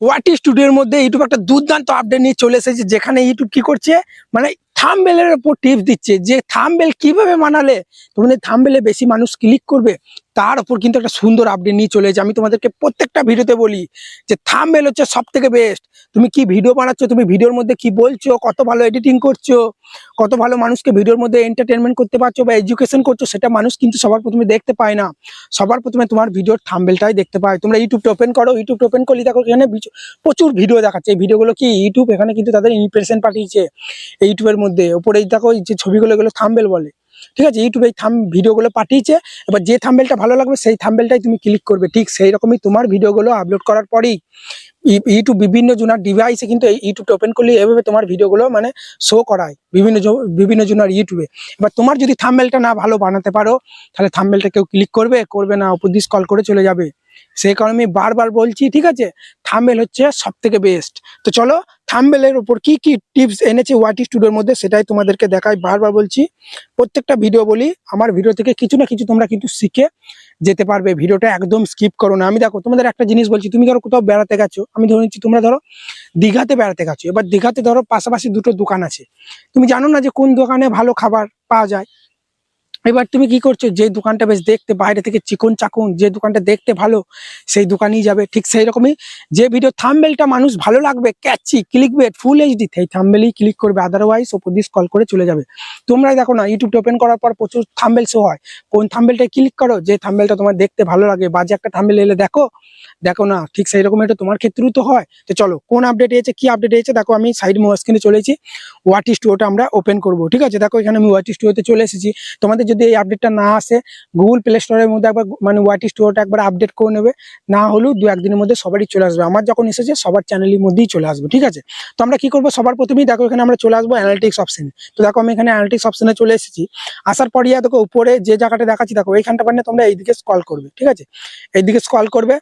ওয়াটি স্টুডিওর মধ্যে ইউটিউব একটা দুর্দান্ত আপডেট নিয়ে চলে এসেছে, যেখানে ইউটিউব কি করছে? মানে থামবেলের উপর টিপস দিচ্ছে, যে থামবেল কীভাবে বানালে? তোমাদের থামবেলে বেশি মানুষ ক্লিক করবে? তার উপর কিন্তু একটা সুন্দর আপডেট নিয়ে চলে আমি তোমাদেরকে প্রত্যেকটা ভিডিওতে বলি যে থামবেল হচ্ছে সব থেকে বেস্ট তুমি কি ভিডিও বানাচ্ছ? তুমি ভিডিওর মধ্যে কি বলছো? কত ভালো এডিটিং করছ? কত ভালো মানুষকে ভিডিওর মধ্যে এন্টারটেনমেন্ট করতে পারছ বা এডুকেশন করছ? সেটা মানুষ কিন্তু সবার প্রথমে দেখতে পায় না। সবার প্রথমে তোমার ভিডিওর থাম্বেলটাই দেখতে পায়। তোমরা ইউটিউবটা ওপেন করো। ইউটিউবটা ওপেন করলে দেখো এখানে প্রচুর ভিডিও দেখাচ্ছে। এই ভিডিওগুলো কি ইউটিউব এখানে কিন্তু তাদের ইমপ্রেশন পাঠিয়েছে। ইউটিউবের মধ্যে। ওপরে দেখো যে ছবিগুলো এগুলো থাম্বেল বলে। ঠিক আছে? ইউটিউবে এই থাম ভিডিওগুলো পাঠিয়েছে। এবার যে থাম্বেলটা ভালো লাগবে, সেই থাম্বেলটাই তুমি ক্লিক করবে। ঠিক সেই রকমই তোমার ভিডিওগুলো আপলোড করার পরেই। ইউটিউব বিভিন্ন জনার ডিভাইসে কিন্তু এই ইউটিউবটা ওপেন করলে এভাবে তোমার ভিডিওগুলো মানে শো করায় বিভিন্ন বিভিন্ন জনার ইউটিউবে এবার তোমার যদি থাম্বেলটা না ভালো বানাতে পারো, তাহলে থাম্বেলটা কেউ ক্লিক করবে করবে না, উপর স্কল করে চলে যাবে। সেই কারণে আমি বারবার বলছি, ঠিক আছে? থাম্বেল হচ্ছে সব থেকে বেস্ট তো চলো থাম্বেলের উপর কি কি টিপস এনেছে ওয়াটি স্টুডিওর মধ্যে, সেটাই তোমাদেরকে দেখাই। বারবার বলছি, প্রত্যেকটা ভিডিও বলি, আমার ভিডিও থেকে কিছু না কিছু তোমরা কিন্তু শিখে যেতে পারবে। ভিডিওটা একদম স্কিপ করো না। আমি দেখো, তোমাদের একটা জিনিস বলছি, তুমি ধরো কোথাও বেড়াতে গেছো, আমি ধরে নিচ্ছি তোমরা ধরো দীঘাতে বেড়াতে গেছো। এবার দীঘাতে ধরো পাশাপাশি দুটো দোকান আছে। তুমি জানো না যে কোন দোকানে ভালো খাবার পাওয়া যায়? এবার তুমি কি করছ? যে দোকানটা বেশ দেখতে বাইরে থেকে চিকন চাকুন, যে দোকানটা দেখতে ভালো, সেই দোকানেই যাবে। ঠিক সেই রকমই যে ভিডিও থাম্বেলটা মানুষ ভালো লাগবে catchy click bait full HD সেই থাম্বেলই ক্লিক করবে। আদারওয়াইজ ওপর দিয়ে কল করে চলে যাবে। তোমরাই দেখো না ইউটিউবটা ওপেন করার পর প্রচুর থাম্বেল শো হয়। কোন থাম্বেলটায় ক্লিক করো? যে থাম্বেলটা তোমার দেখতে ভালো লাগে, বাজে একটা থাম্বেল এলে দেখো দেখো না, ঠিক সেই রকম এটা তোমার ক্ষেত্রেও তো হয়। তো চলো, কোন আপডেট এসেছে, কি আপডেট এসেছে, দেখো আমি সাইড মোবাইল স্ক্রিনে চলেছি ওয়াটি স্টুডিওটা আমরা ওপেন করব, ঠিক আছে? দেখো এখানে আমি ওয়াটি স্টুডিওতে চলে এসেছি। তোমাদের যদি এই আপডেটটা না আসে গুগল প্লে স্টোরের মধ্যে একবার মানে ওয়াটি স্টুডিওটা একবার আপডেট করে নেবে। না হলেও দু একদিনের মধ্যে সবারই চলে আসবে। আমার যখন এসেছে, সবার চ্যানেলের মধ্যেই চলে আসবে, ঠিক আছে? তো আমরা কি করব? সবার প্রথমেই দেখো এখানে আমরা চলে আসব অ্যানালিটিক্স অপশনে তো দেখো আমি এখানে অ্যানালিটিক্স অপশনে চলে এসেছি। আসার পর ইয়া দেখো উপরে যে জায়গাটা দেখাচ্ছি, দেখো এইখানটা পারলে তোমরা এইদিকে স্কল করবে, ঠিক আছে? এইদিকে স্কল করবে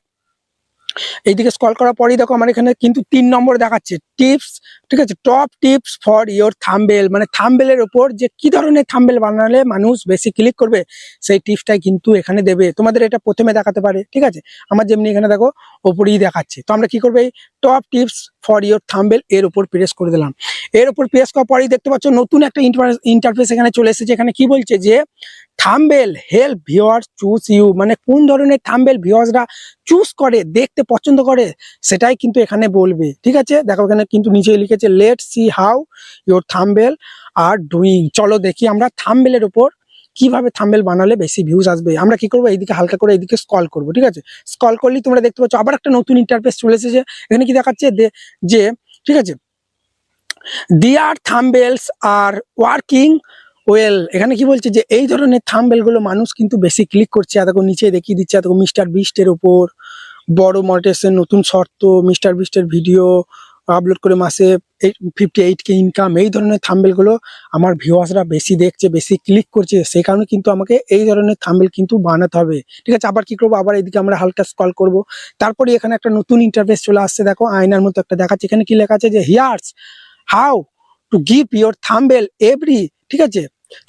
এইদিকে স্কল করার পরেই দেখো আমার এখানে কিন্তু তিন নম্বর দেখাচ্ছে টিপস ঠিক আছে? Top tips for your thumbnail মানে থাম্বেলের ওপর যে কি ধরনের থাম্বেল বানালে মানুষ বেশি ক্লিক করবে, সেই টিপসটাই কিন্তু এখানে দেবে। তোমাদের এটা প্রথমে দেখাতে পারে, ঠিক আছে? আমার যেমনি এখানে দেখো, ওপরেই দেখাচ্ছে। তো আমরা কি করব এই top tips for your thumbnail এর উপর প্রেস করে দিলাম। এর উপর প্রেস করার পরেই দেখতে পাচ্ছ নতুন একটা ইন্টারফেস এখানে চলে এসেছে এখানে কি বলছে যে thumbnail help viewers choose you মানে কোন ধরনের থাম্বেল ভিওয়ার্সরা চুজ করে, দেখতে পছন্দ করে, সেটাই কিন্তু এখানে বলবে। ঠিক আছে? দেখো এখানে কিন্তু নিচে লিখেছে let see how your thumbnail are doing চলো দেখি আমরা থাম্বেলের উপর কীভাবে থাম্বেল বানালে বেশি ভিউজ আসবে? আমরা কি করব? এইদিকে হালকা করে এইদিকে স্কল করব, ঠিক আছে? স্কল করলেই তোমরা দেখতে পাচ্ছ, আবার একটা নতুন ইন্টারফেস চলে এসেছে। এখানে কি দেখাচ্ছে? যে, ঠিক আছে? দিয়ার থাম্বেলস আর ওয়ার্কিং ওয়েল এখানে কি বলছে? যে, এই ধরনের থাম্বেলগুলো মানুষ কিন্তু বেশি ক্লিক করছে। এত নিচে দেখিয়ে দিচ্ছে এত মিস্টার বিস্টের উপর, বড় মনিটেশন নতুন শর্ত মিস্টার বিস্টের ভিডিও আপলোড করে মাসে ফিফটি এইট কে ইনকাম এই ধরনের থাম্বেলগুলো আমার ভিউয়ার্সরা বেশি দেখছে, বেশি ক্লিক করছে সেই কারণে কিন্তু আমাকে এই ধরনের থাম্বেল কিন্তু বানাতে হবে। ঠিক আছে, আবার কি করব? আবার এদিকে আমরা হালকা স্কল করব। তারপরে এখানে একটা নতুন ইন্টারফেস চলে আসছে, দেখো, আয়নার মতো একটা দেখাচ্ছে। এখানে কি লেখা আছে যে here's how to give your thumbnail every ঠিক আছে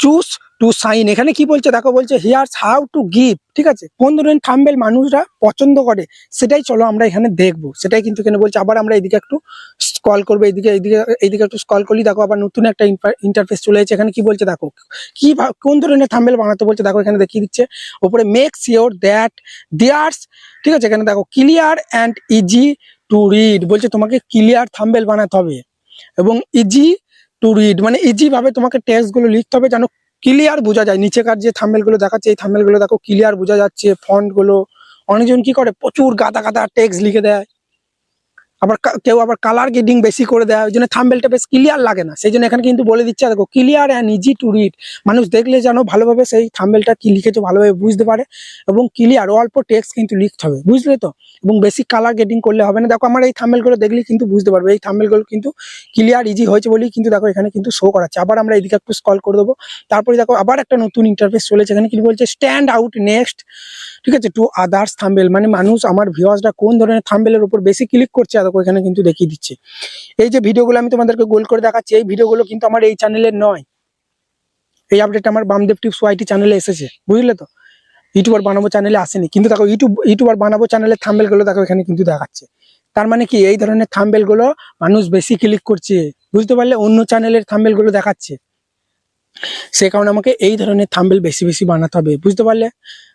চুজ টু সাইন এখানে কি বলছে? দেখো বলছে হিয়ার্স হাউ টু গিভ ঠিক আছে? কোন ধরনের থাম্বেল মানুষরা পছন্দ করে। সেটাই চলো আমরা এখানে দেখব। সেটাই কিন্তু এখানে বলছে। আবার আমরা এদিকে একটু স্কল করব এইদিকে এইদিকে এইদিকে একটু স্কল করলি দেখো আবার নতুন একটা ইন্টারফেস চলে এসেছে। এখানে কি বলছে? দেখো, কি কোন ধরনের থাম্বেল বানাতে বলছে? দেখো এখানে দেখিয়ে দিচ্ছে। ওপরে মেক শিওর দ্যাট দেয়ার্স ঠিক আছে? এখানে দেখো clear and easy to read বলছে, তোমাকে ক্লিয়ার থাম্বেল বানাতে হবে এবং ইজি টু রিড মানে ইজি ভাবে তোমাকে টেক্সটগুলো লিখতে হবে যেন ক্লিয়ার বোঝা যায়। নিচেকার যে থাম্বেলগুলো দেখাচ্ছে, এই থামেলগুলো দেখো ক্লিয়ার বোঝা যাচ্ছে ফন্টগুলো। অনেকজন কি করে? প্রচুর গাদা গাদা টেক্সট লিখে দেয়। আবার কেউ আবার কালার গেডিং বেশি করে দেয়, ওই জন্য থাম্বেলটা বেশ ক্লিয়ার লাগে না। সেই জন্য এখানে কিন্তু বলে দিচ্ছে, দেখো clear and easy to read মানুষ দেখলে যেন ভালোভাবে সেই থাম্বেলটা কি লিখেছো ভালোভাবে বুঝতে পারে এবং ক্লিয়ার অল্প টেক্সট কিন্তু লিখতে হবে, বুঝলে তো? এবং বেশি কালার গেডিং করলে হবে না। দেখো, আমার এই থাম্বেলগুলো দেখলে কিন্তু বুঝতে পারবে, এই থাম্বেলগুলো কিন্তু ক্লিয়ার ইজি হয়েছে বলেই কিন্তু দেখো, এখানে কিন্তু শো করাচ্ছে। আবার আমরা এদিকে একটু স্কল করে দেবো। তারপরে দেখো, আবার একটা নতুন ইন্টারফেস চলেছে, এখানে কি বলছে স্ট্যান্ড আউট নেক্সট ঠিক আছে টু আদার্স থাম্বেল মানে মানুষ, আমার ভিউয়ার্সরা কোন ধরনের থাম্বেলের উপর বেশি ক্লিক করছে দেখো এখানে কিন্তু দেখিয়ে দিচ্ছে। এই যে ভিডিওগুলো আমি তোমাদেরকে গোল করে দেখাচ্ছি, এই ভিডিওগুলো কিন্তু আমার এই চ্যানেলের নয়। এই আপডেট আমার বামদেব টিপস ওয়াইটি চ্যানেলে এসেছে, বুঝলে তো? ইউটিউবার বানাবো চ্যানেলে আসেনি, কিন্তু দেখো ইউটিউব ইউটিউবার বানাবো চ্যানেলের থাম্বেলগুলো দেখো এখানে কিন্তু দেখাচ্ছে। তার মানে কি? এই ধরনের থাম্বেলগুলো মানুষ বেশি ক্লিক করছে, বুঝতে পারলে? অন্য চ্যানেলের থাম্বেলগুলো দেখাচ্ছে। সে কারণে আমাকে এই ধরনের থাম্বেল বেশি বেশি বানাতে হবে, বুঝতে পারলে?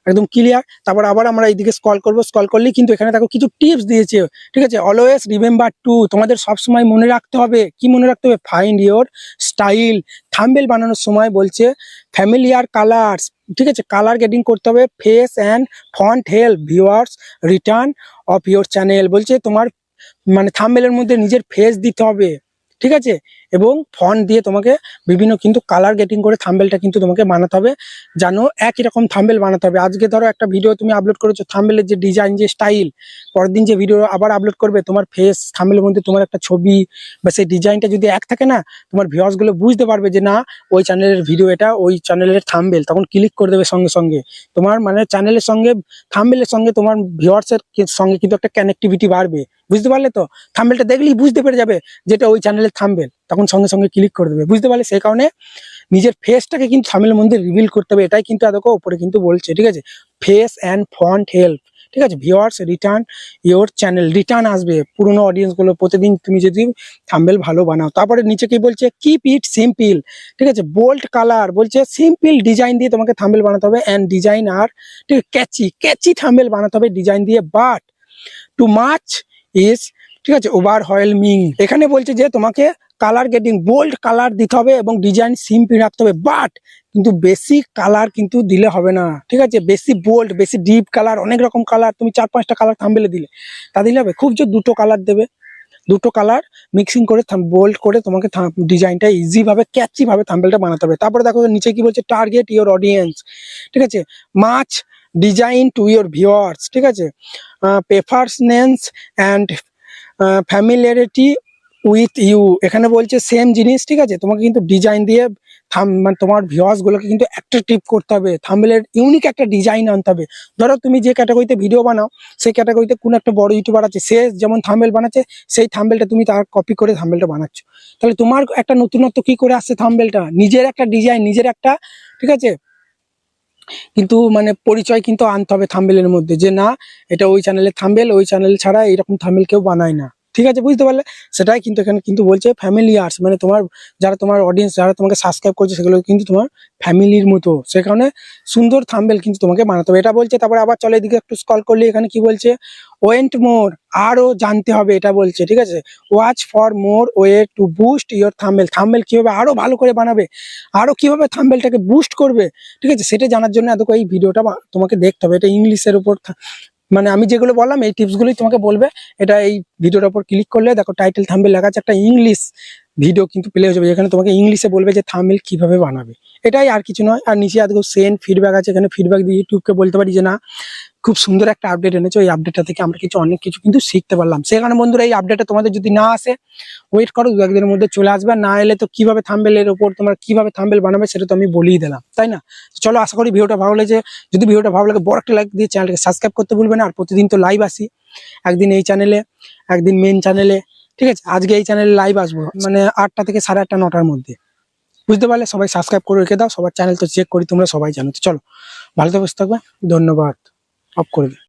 একদম ক্লিয়ার তারপর আবার আমরা এইদিকে স্কল করব স্কল করলেই কিন্তু এখানে দেখো কিছু টিপস দিয়েছে, ঠিক আছে? অলওয়েজ রিমেম্বার টু তোমাদের সবসময় মনে রাখতে হবে। কি মনে রাখতে হবে? ফাইন্ড ইওর স্টাইল থাম্বেল বানানোর সময় বলছে ফ্যামিলিয়ার কালার্স ঠিক আছে? কালার গেটিং করতে হবে face and font help viewers return of your channel বলছে তোমার মানে থাম্বেলের মধ্যে নিজের ফেস দিতে হবে। ঠিক আছে? এবং ফন্ট দিয়ে তোমাকে বিভিন্ন কিন্তু কালার গেটিং করে থাম্বেলটা কিন্তু তোমাকে বানাতে হবে। জানো একই রকম থাম্বেল বানাতে হবে। আজকে ধরো একটা ভিডিও তুমি আপলোড করেছ থাম্বেলের যে ডিজাইন যে স্টাইল পরের দিন যে ভিডিও আবার আপলোড করবে, তোমার ফেস থাম্বেলের মধ্যে তোমার একটা ছবি বা সেই ডিজাইনটা যদি এক থাকে না, তোমার ভিউয়ার্সগুলো বুঝতে পারবে যে না, ওই চ্যানেলের ভিডিও এটা, ওই চ্যানেলের থাম্বেল তখন ক্লিক করে দেবে সঙ্গে সঙ্গে। তোমার মানে চ্যানেলের সঙ্গে থাম্বেলের সঙ্গে তোমার ভিউয়ার্সের সঙ্গে কিন্তু একটা কানেক্টিভিটি বাড়বে। বুঝতে পারলে তো? থাম্বেলটা দেখলেই বুঝতে পেরে যাবে যেটা ওই চ্যানেলের থাম্বেল তখন সঙ্গে সঙ্গে ক্লিক করে দেবে। বুঝতে পারলে? সেই কারণে নিজের ফেসটাকে কিন্তু থাম্বেলের মধ্যে রিভিল করতে হবে। এটাই কিন্তু দেখো, উপরে কিন্তু বলছে, ঠিক আছে? ফেস অ্যান্ড ফন্ট হেল্প ঠিক আছে? Viewers return your channel return আসবে। পুরোনো অডিয়েন্সগুলো প্রতিদিন তুমি যদি থাম্বেল ভালো বানাও। তারপরে নিচে কি বলছে? কিপ ইট সিম্পল ঠিক আছে? বোল্ড কালার বলছে সিম্পল ডিজাইন দিয়ে তোমাকে থাম্বেল বানাতে হবে অ্যান্ড ডিজাইন আর, ঠিক ক্যাচি ক্যাচি থাম্বেল বানাতে হবে ডিজাইন দিয়ে বাট টু মাচ ইজ ঠিক আছে ওভার মিং এখানে বলছে যে তোমাকে কালার গেটিং বোল্ড কালার দিতে হবে এবং ডিজাইন সিম্পল রাখতে হবে বাট কিন্তু বেশি কালার কিন্তু দিলে হবে না। ঠিক আছে বেশি বোল্ড বেশি ডিপ কালার অনেক রকম কালার তুমি চার পাঁচটা কালার থাম্বেলে দিলে। তা দিলে হবে, খুব জোর দুটো কালার দেবে, দুটো কালার মিক্সিং করে বোল্ড করে তোমাকে ডিজাইনটা ইজি ভাবে ক্যাচি ভাবে থাম্বেলটা বানাতে হবে। তারপরে দেখো নিচে কি বলছে টার্গেট ইওর অডিয়েন্স ঠিক আছে match design to your viewers ঠিক আছে preference and familiarity with you এখানে বলছে সেম জিনিস, ঠিক আছে? তোমাকে কিন্তু ডিজাইন দিয়ে থাম মানে তোমার ভিউয়ার্স গুলোকে কিন্তু অ্যাট্রাকটিভ করতে হবে। থাম্বেলের ইউনিক একটা ডিজাইন আনতে হবে। ধরো তুমি যে ক্যাটাগরিতে ভিডিও বানাও, সেই ক্যাটাগরিতে কোনো একটা বড় ইউটিউবার আছে, সে যেমন থাম্বেল বানাচ্ছে, সেই থামবেলটা তুমি তার কপি করে থাম্বেলটা বানাচ্ছ। তাহলে তোমার একটা নতুনত্ব কি করে আসছে থামবেলটা নিজের একটা ডিজাইন নিজের একটা, ঠিক আছে? কিন্তু মানে পরিচয় কিন্তু আনতে হবে থাম্বেলের মধ্যে যে না, এটা ওই চ্যানেলের থাম্বেল, ওই চ্যানেল ছাড়া এইরকম থাম্বেল কেউ বানায় না। ঠিক আছে, বুঝতে পারলে? সেটাই কিন্তু এখানে কিন্তু বলছে ফ্যামিলি আর্টস মানে তোমার যারা তোমার অডিয়েন্স যারা তোমাকে সাবস্ক্রাইব করছে, সেগুলো কিন্তু তোমার ফ্যামিলির মতো। সে কারণে সুন্দর থাম্বেল কিন্তু তোমাকে বানাতে হবে। এটা বলছে, তারপরে আবার চলে এদিকে একটু স্কল করলে, এখানে কি বলছে? ওয়েন্ট মোর, আরও জানতে হবে, এটা বলছে, ঠিক আছে? Watch for more way to boost your thumbnail. Thumbnail কীভাবে আরও ভালো করে বানাবে? আরও কীভাবে থাম্বেলটাকে বুস্ট করবে? ঠিক আছে, সেটা জানার জন্য এত এই ভিডিওটা তোমাকে দেখতে হবে। এটা ইংলিশের উপর মানে আমি যেগুলো বললাম, এই টিপসগুলোই তোমাকে বলবে। এটা এই ভিডিওর উপর ক্লিক করলে, দেখো টাইটেল থাম্বেল লেখা আছে একটা ইংলিশ ভিডিও কিন্তু প্লে হয়ে যাবে, যেখানে তোমাকে ইংলিশে বলবে যে থাম্বেল কীভাবে বানাবে। এটাই আর কিছু নয়। আর নিচে দেখো সেন্ড ফিডব্যাক আছে, এখানে ফিডব্যাক দিয়ে ইউটিউবকে বলতে পারি যে, না, খুব সুন্দর একটা আপডেট এনেছো, এই আপডেটটা থেকে আমরা কিছু, অনেক কিছু কিন্তু শিখতে পারলাম। সেখানে বন্ধুরা, এই আপডেটটা তোমাদের যদি না আসে ওয়েট করো দু একদিনের মধ্যে চলে আসবে। না এলে তো কীভাবে থাম্বেলের ওপর তোমরা কীভাবে থাম্বেল বানাবে, সেটা তো আমি বলেই দিলাম, তাই না? চলো, আশা করি ভিডিওটা ভালো লেগেছে। যদি ভিডিওটা ভালো লাগে, বড় একটা লাইক দিয়ে চ্যানেলকে সাবস্ক্রাইব করতে ভুলবে না। আর প্রতিদিন তো লাইভ আসি। একদিন এই চ্যানেলে একদিন মেন চ্যানেলে ঠিক আছে? আজকে এই চ্যানেলে লাইভ আসব মানে আটটা থেকে সাড়ে আটটা, নটার মধ্যে। বুঝতে পারলে সবাই সাবস্ক্রাইব করে রেখে দাও, সবার চ্যানেল তো চেক করি, তোমরা সবাই জানো। তো চলো, ভালো থাকবে, ধন্যবাদ। অফ করে